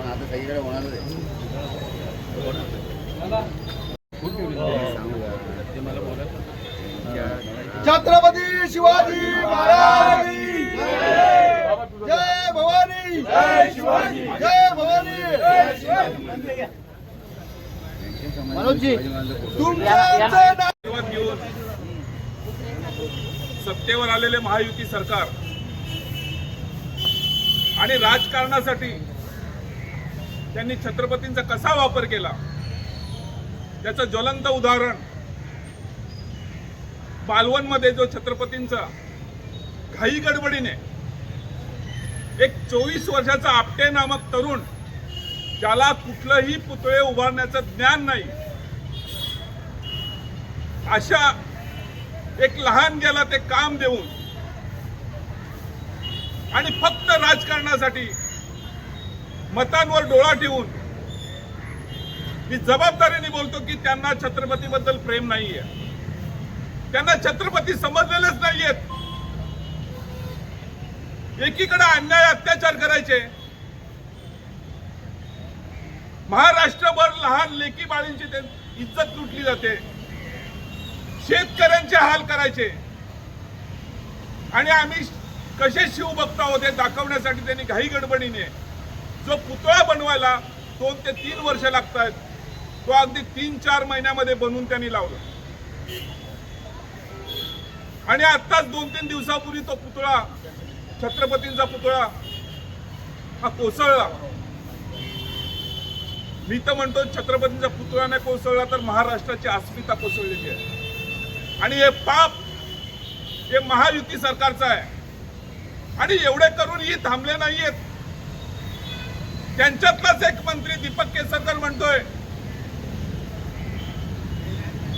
आता सगळीकडे होणारच आहे छत्रपती शिवाजी महाराज की जय। भवानी। जय शिवाजी। जय भवानी। मनोजजी तुमचं आमचं नाव आशीर्वाद घेऊन सत्तेवर आलेले महायुती सरकार आणि राजकारणासाठी त्यांनी छत्रपतींचा कसा वापर केला? त्याचं ज्वलंत उदाहरण मालवणमध्ये जो छत्रपतींचा घाई गडबडीने एक चोवीस वर्षाचा आपटे नामक तरुण ज्याला कुठलंही पुतळे उभारण्याचं ज्ञान नाही अशा एक लहान गेला ते काम देऊन. आणि फक्त राजकारणासाठी मतांवर डोळा ठेवून मी जबाबदारीने बोलतो की त्यांना छत्रपतीबद्दल प्रेम नाहीये. त्यांना छत्रपती समजलेलेच नाहीयेत. एकीकडे अन्याय अत्याचार करायचे. महाराष्ट्रभर लहान लेकी बाळींची ते इज्जत लुटली जाते. शेतकऱ्यांचे हाल करायचे. आणि आम्ही कसे शिवभक्त आहोत हे दाखवण्यासाठी त्यांनी घाई गडबडीने जो पुतळा बनवायला दोन ते तीन वर्ष लागत आहेत तो अगदी तीन चार महिन्यामध्ये बनवून त्यांनी लावला. आणि आत्ताच दोन तीन दिवसापूर्वी तो पुतळा छत्रपतींचा पुतळा हा कोसळला. मी तर म्हणतो छत्रपतींचा पुतळा नाही कोसळला तर महाराष्ट्राची अस्मिता कोसळलेली आहे. आणि हे पाप हे महायुती सरकारचं आहे. आणि एवढे करूनही थांबले नाहीयेत. त्यांच्यातलाच एक मंत्री दीपक केसरकर म्हणतोय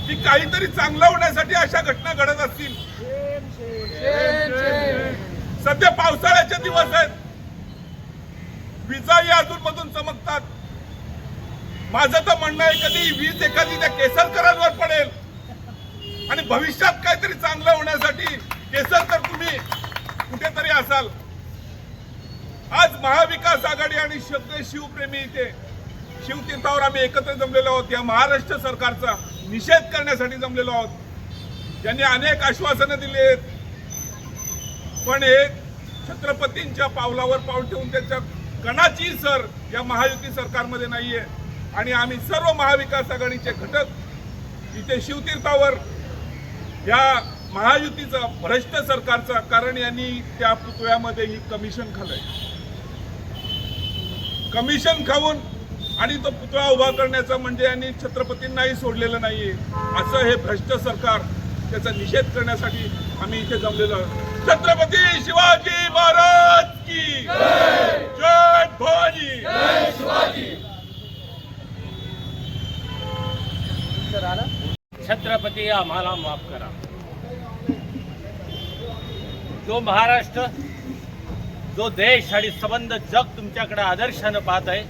की काहीतरी चांगलं होण्यासाठी अशा घटना घडत असतील. सध्या पावसाळ्याचे दिवस आहेत. विजाही अजून मधून चमकतात. माझं तर म्हणणं आहे कधी वीज एखादी त्या केसरकरांवर पडेल. आणि भविष्यात काहीतरी चांगलं होण्यासाठी केसरकर तुम्ही कुठेतरी असाल. आज महाविकास आघाडी आणि सगळे शिवप्रेमी इथे शिवतीर्थावर आम्ही एकत्र जमलेलो आहोत. या महाराष्ट्र सरकारचा निषेध करण्यासाठी जमलेलो आहोत. ज्यांनी अनेक आश्वासनं दिली आहेत. पण हे छत्रपतींच्या पावलावर पाऊल ठेवून त्याच्या कणाची सर या महायुती सरकारमध्ये नाहीये. आणि आम्ही सर्व महाविकास आघाडीचे घटक इथे शिवतीर्थावर या महायुतीचा भ्रष्ट सरकारचा कारण यांनी त्या पुतळ्यामध्ये ही कमिशन खाल्लंय. कमिशन खाऊन आणि तो पुतळा उभा करण्याचा म्हणजे यांनी छत्रपतींनाही सोडलेलं नाहीये. असं हे भ्रष्ट सरकार त्याचा निषेध करण्यासाठी आम्ही इथे जमलेलो आहोत. छत्रपती शिवाजी महाराज की जय! भवानी! छत्रपती आम्हाला माफ करा. जो महाराष्ट्र जो देश आणि संबंध जग तुमच्याकडे आदर्शानं पाहत आहे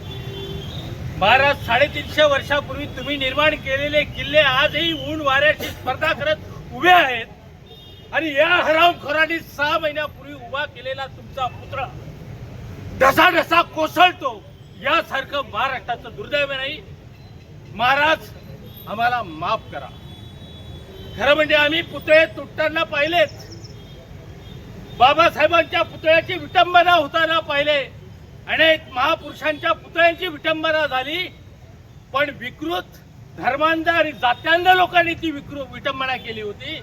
महाराज साडेतीनशे वर्षापूर्वी तुम्ही निर्माण केलेले किल्ले आजही ऊन वाऱ्याची स्पर्धा करत उभे आहेत. आणि या हरामखोरांनी सहा महिन्यापूर्वी उभा केलेला तुमचा पुत्र ढसा ढसा कोसळतो. यासारखं महाराष्ट्राचं दुर्दैव नाही. महाराज आम्हाला माफ करा. खरं म्हणजे आम्ही पुतळे तुटताना पाहिलेच बाबासाहेबांच्या पुतळ्याची विटंबना होताना पाहिले. अनेक महापुरुषांच्या पुतळ्यांची विटंबना झाली. पण विकृत धर्मांध आणि जात्यांध लोकांनी ती विकृत विटंबना केली होती.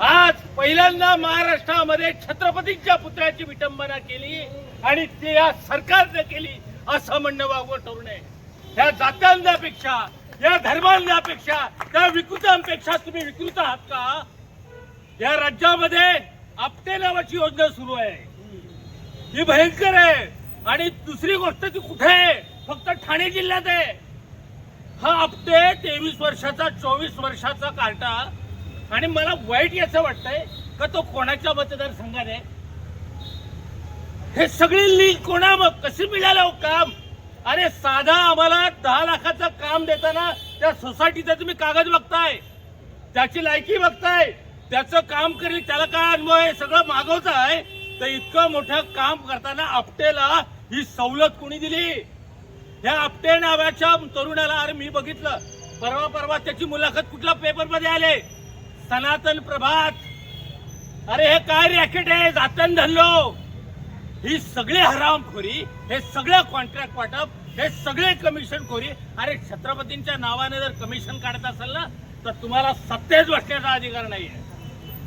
आज पहिल्यांदा महाराष्ट्रामध्ये छत्रपतींच्या पुतळ्याची विटंबना केली आणि ते या सरकारने केली असं म्हणणं वागवं ठरू नये. ह्या जात्यांपेक्षा या धर्मांपेक्षा त्या विकृतांपेक्षा तुम्ही विकृत आहात का? या राज्यामध्ये आपटे नावाची योजना सुरू आहे. ही भयंकर आहे. आणि दुसरी गोष्ट ती कुठे आहे? फक्त ठाणे जिल्ह्यात आहे. हा आपटे तेवीस वर्षाचा चोवीस वर्षाचा कार्टा आणि मला वाईट याचं वाटतंय का तो कोणाच्या मतदारसंघात आहे? हे सगळी लिंक कोणा मग कशी मिळालं हो काम? अरे साधा आम्हाला दहा लाखाचं काम देताना त्या सोसायटीचा तुम्ही कागद बघताय. त्याची लायकी बघताय. त्याचं काम करेल त्याला काय अनुभव आहे? सगळं मागवत आहे तर इतकं मोठं काम करताना आपटेला ही सवलत कोणी दिली? ह्या आपटे नावाच्या तरुणाला अरे मी बघितलं. परवा परवा त्याची मुलाखत कुठल्या पेपरमध्ये आले? सनातन प्रभात. अरे हे काय रॅकेट आहे? जातन धरलो ही सगळी हरामखोरी हे सगळं कॉन्ट्रॅक्ट वाटप हे सगळे कमिशन खोरी. अरे छत्रपतींच्या नावाने जर कमिशन काढत असाल ना तर तुम्हाला सत्तेच बसण्याचा अधिकार नाहीये.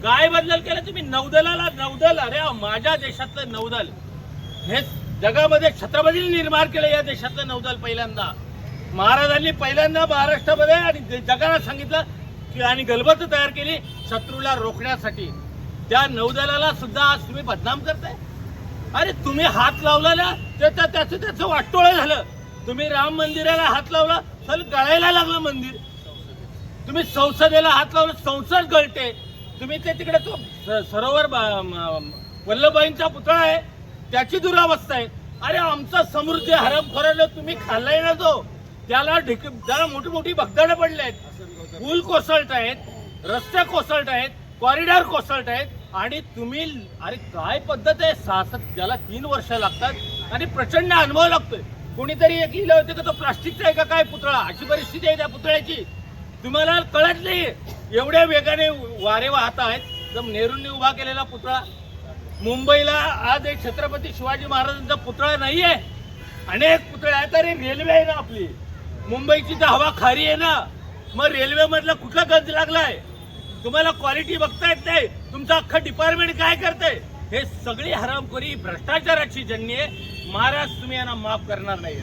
काय बदल केलं तुम्ही नौदलाला नौदल. अरे माझ्या देशातलं नौदल. हे जगामध्ये छत्रपतीने निर्माण केलं या देशातलं नौदल पहिल्यांदा. महाराजांनी पहिल्यांदा महाराष्ट्रामध्ये आणि दे- जगाला सांगितलं की आणि गलबत तयार केली शत्रूला रोखण्यासाठी. त्या नौदलाला सुद्धा आज तुम्ही बदनाम करताय. अरे तुम्ही हात लावला ना ते त्या- त्याचं त्याचं वाटोळं झालं. तुम्ही राम मंदिराला हात लावला तर गळायला लागलं मंदिर. तुम्ही संसदेला हात लावला संसद गळते. तुम्ही ते तिकडे तो स- सरोवर वल्लभबाईंचा पुतळा आहे त्याची दुरावस्था आहे. अरे आमचा समृद्धी हरमखोराला तुम्ही खाल्लाय ना तो. त्याला ढिक त्याला मोठी मोठी भगदाडं पडले आहेत. पूल कोसळत आहेत रस्ते कोसळत आहेत कॉरिडॉर कोसळत आहेत. आणि तुम्ही अरे काय पद्धत आहे? सहा ज्याला तीन वर्ष लागतात आणि प्रचंड अनुभव लागतोय. कोणीतरी एक लिहिलं होतं का तो प्लास्टिकचा आहे का काय पुतळा? अशी परिस्थिती आहे त्या पुतळ्याची. तुम्हाला कळत नाही एवढ्या वेगाने वारे वाहत आहेत. तर नेहरूंनी उभा केलेला पुतळा. मुंबईला आज एक छत्रपती शिवाजी महाराजांचा पुतळा नाही आहे अनेक पुतळे आहेत. अरे रेल्वे आहे ना आपली. मुंबईची तर हवा खारी आहे ना. मग रेल्वेमधला कुठला गंज लागलाय? तुम्हाला क्वालिटी बघता येत नाही. तुमचं अख्खं डिपार्टमेंट काय करतंय? हे सगळी हरामखोरी भ्रष्टाचाराची जन्य आहे. महाराज तुम्ही यांना माफ करणार नाही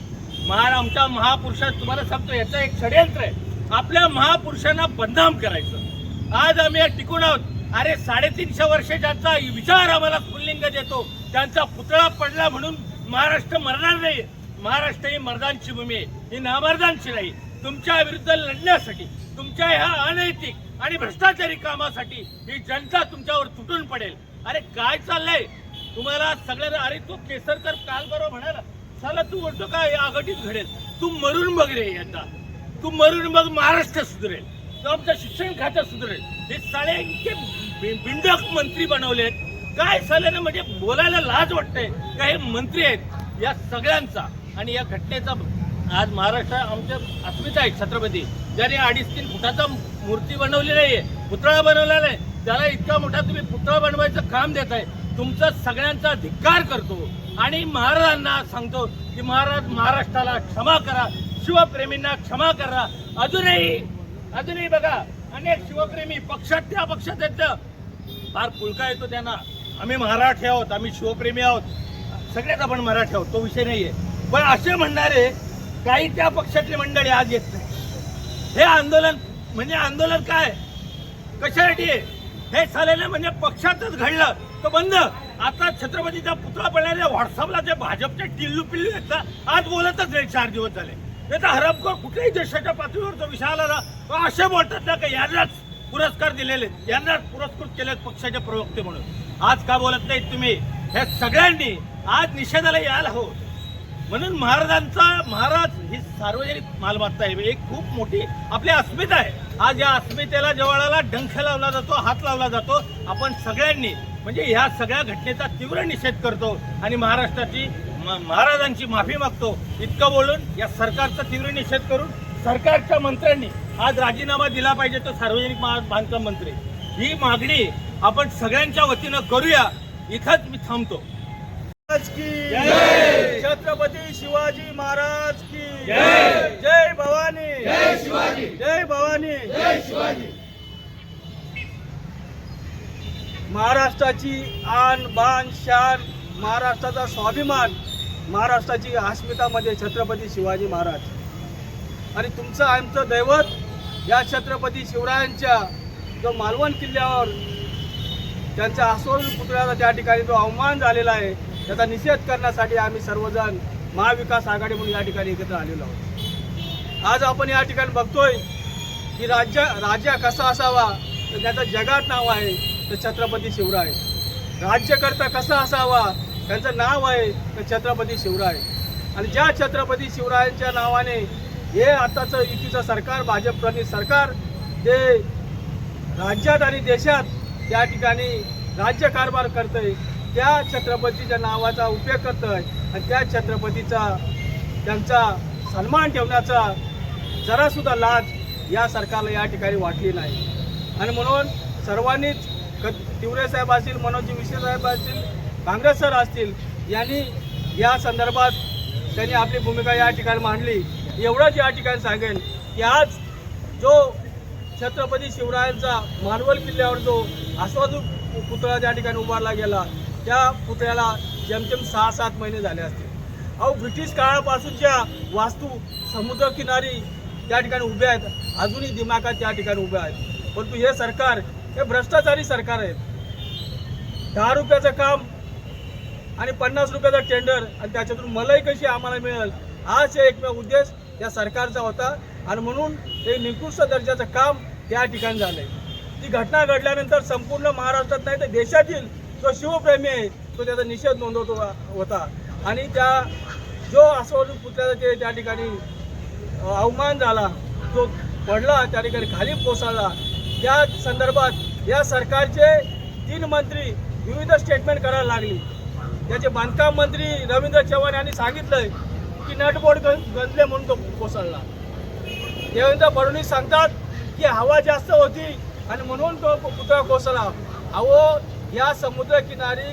महाराज आमच्या महापुरुषात तुम्हाला सांगतो याचं एक षडयंत्र आहे. आपल्या महापुरुषांना बदनाम करायचं. आज आम्ही टिकून आहोत. अरे साडेतीनशे वर्ष ज्यांचा विचार आम्हाला स्फुल्लिंग देतो त्यांचा पुतळा पडला म्हणून महाराष्ट्र मरणार नाही. महाराष्ट्र ही मर्दांची भूमी आहे. ही नामर्दांची नाही. तुमच्या विरुद्ध लढण्यासाठी तुमच्या ह्या अनैतिक आणि भ्रष्टाचारी कामासाठी ही जनता तुमच्यावर तुटून पडेल. अरे काय चाललंय? तुम्हाला सगळ्यांना अरे तो केसरकर काल बरोबर म्हणाला. चला तू म्हणतो काय आघाडीत घडेल. तू मरून बघ रे यंदा. तू मरून बघ महाराष्ट्र सुधरेल. तो आमचं शिक्षण खातं सुधरेल. हे साळे इतके बि- बिंडक मंत्री बनवलेत काय साल्यानं म्हणजे बोलायला लाज वाटतंय का हे मंत्री आहेत? या सगळ्यांचा. आणि या घटनेचा आज महाराष्ट्र आमच्या अस्मिता आहे छत्रपती. ज्याने अडीच तीन फुटाचा मूर्ती बनवली नाहीये. पुतळा बनवला नाही. त्याला इतका मोठा तुम्ही पुतळा बनवायचं काम देत आहे तुमचा सगळ्यांचा धिक्कार करतो. आणि महाराजांना सांगतो की महाराज महाराष्ट्राला क्षमा करा शिवप्रेमींना क्षमा करा. अजूनही अजूनही बघा अनेक शिवप्रेमी पक्षात त्या पक्षात येतं फार पुळका येतो त्यांना. आम्ही मराठी आहोत आम्ही शिवप्रेमी आहोत. सगळ्यात आपण मराठी आहोत तो विषय नाहीये. पण असे म्हणणारे काही त्या पक्षातली मंडळी आज येत नाही हे आंदोलन म्हणजे आंदोलन काय? कशासाठी आहे? हे झालेलं म्हणजे पक्षातच घडलं. तर बंद. आता छत्रपतीचा पुतळा पडलेल्या व्हॉट्सअपला जे भाजपचे टिल्लू पिल्लू आहेत ना आज बोलतच नाही चार दिवस झाले. नाही तर हरपकर कुठल्याही देशाच्या पातळीवर जो विषय आला ना तो असे बोलतात ना की यांनाच पुरस्कार दिलेले आहेत, यांनाच पुरस्कृत केले पक्षाचे प्रवक्ते म्हणून. आज का बोलत नाहीत तुम्ही? हे सगळ्यांनी आज निषेधाला यायला हो म्हणून महाराजांचा महाराज ही सार्वजनिक मालमत्ता आहे. एक खूप मोठी आपली अस्मिता आहे. आज या अस्मितेला जवळाला डंख लावला जातो हात लावला जातो आपण सगळ्यांनी म्हणजे ह्या सगळ्या घटनेचा तीव्र निषेध करतो आणि महाराष्ट्राची म- महाराजांची माफी मागतो. इतकं बोलून या सरकारचा तीव्र निषेध करून सरकारच्या मंत्र्यांनी आज राजीनामा दिला पाहिजे तो सार्वजनिक बांधकाम मंत्री. ही मागणी आपण सगळ्यांच्या वतीनं करूया. इथंच मी थांबतो. छत्रपती शिवाजी महाराज की। जय. जय भवानी। जय शिवाजी। जय भवानी। जय शिवाजी। महाराष्ट्राची आन बान शान महाराष्ट्राचा स्वाभिमान महाराष्ट्राची अस्मितामध्ये छत्रपती शिवाजी महाराज. आणि तुमचं आमचं दैवत या छत्रपती शिवरायांच्या जो मालवण किल्ल्यावर त्यांच्या आसोल पुतळ्याचा त्या ठिकाणी जो अवमान झालेला आहे त्याचा निषेध करण्यासाठी आम्ही सर्वजण महाविकास आघाडी म्हणून या ठिकाणी एकत्र आलेलो आहोत. आज आपण या ठिकाणी बघतोय की राज्य राजा कसा असावा तर त्याचं जगात नाव आहे तर छत्रपती शिवराय. राज्यकर्ता कसा असावा त्यांचं नाव आहे तर छत्रपती शिवराय. आणि ज्या छत्रपती शिवरायांच्या नावाने हे आताचं युतीचं सरकार भाजप प्रणित सरकार जे राज्यात आणि देशात त्या ठिकाणी राज्यकारभार करतंय त्या छत्रपतीच्या नावाचा उपयोग करतोय आणि त्या छत्रपतीचा त्यांचा सन्मान ठेवण्याचा जरासुद्धा लाज या सरकारला या ठिकाणी वाटली नाही. आणि म्हणून सर्वांनीच क तिवरे साहेब असतील मनोजी विशे साहेब असतील काँग्रेस सर असतील यांनी या संदर्भात त्यांनी आपली भूमिका या ठिकाणी मांडली. एवढंच या ठिकाणी सांगेन की आज जो छत्रपती शिवरायांचा मानवल किल्ल्यावर जो आस्वादू पुतळा त्या ठिकाणी उभारला गेला त्या पुतळ्याला जेमतेम सहा सात महिने झाले असतील. अहो ब्रिटिश काळापासूनच्या वास्तू समुद्रकिनारी त्या ठिकाणी उभ्या आहेत अजूनही दिमागात त्या ठिकाणी उभ्या आहेत. परंतु हे सरकार हे भ्रष्टाचारी सरकार आहेत. दहा रुपयाचं काम आणि पन्नास रुपयाचा टेंडर आणि त्याच्यातून मलई कशी आम्हाला मिळेल हाच हे एकमेव उद्देश या सरकारचा होता. आणि म्हणून ते निकृष्ट दर्जाचं काम त्या ठिकाणी झालंय. ती घटना घडल्यानंतर संपूर्ण महाराष्ट्रात नाही तर देशातील जो शिवप्रेमी आहे तो त्याचा निषेध नोंदवतो होता. आणि त्या जो आसवडून पुतळ्याचा ते त्या ठिकाणी अवमान झाला जो पडला त्या ठिकाणी खाली कोसळला त्या संदर्भात या सरकारचे तीन मंत्री विविध स्टेटमेंट करायला लागली. त्याचे बांधकाम मंत्री रवींद्र चव्हाण यांनी सांगितलंय की नटबोर्ड गंजले म्हणून तो कोसळला. देवेंद्र फडणवीस सांगतात की हवा जास्त होती आणि म्हणून तो पुतळा कोसळला. अहो या समुद्रकिनारी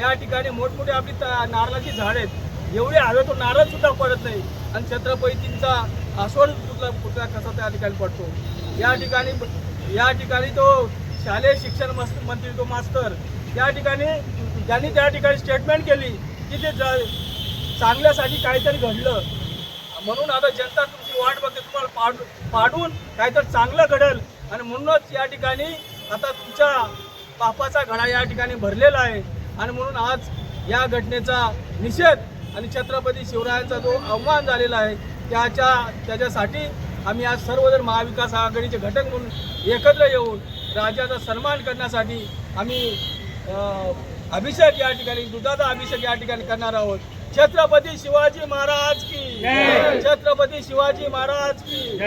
या ठिकाणी मोठमोठी आपली नारळाची झाड आहेत. एवढे हवे तो नारळ सुद्धा पडत नाही. आणि छत्रपतींचा आसवड कुठला कुठला कसा त्या ठिकाणी पडतो? या ठिकाणी या ठिकाणी तो शालेय शिक्षण मंत्री तो मास्तर. त्या ठिकाणी ज्यांनी त्या ठिकाणी स्टेटमेंट केली की ते चांगल्यासाठी काहीतरी घडलं. म्हणून आता जनता तुमची वाट बघते तुम्हाला पाड पाडून काहीतरी चांगलं घडेल. आणि म्हणूनच या ठिकाणी आता तुमच्या पापाचा घडा या ठिकाणी भरलेला आहे. आणि म्हणून आज या घटनेचा निषेध आणि छत्रपती शिवरायांचा जो अवमान झालेला आहे त्याच्या त्याच्यासाठी आम्ही आज सर्वजण महाविकास आघाडीचे घटक म्हणून एकत्र येऊन राजाचा सन्मान करण्यासाठी आम्ही अभिषेक या ठिकाणी दुधाचा अभिषेक या ठिकाणी करणार आहोत. छत्रपती शिवाजी महाराज की छत्रपती शिवाजी महाराज की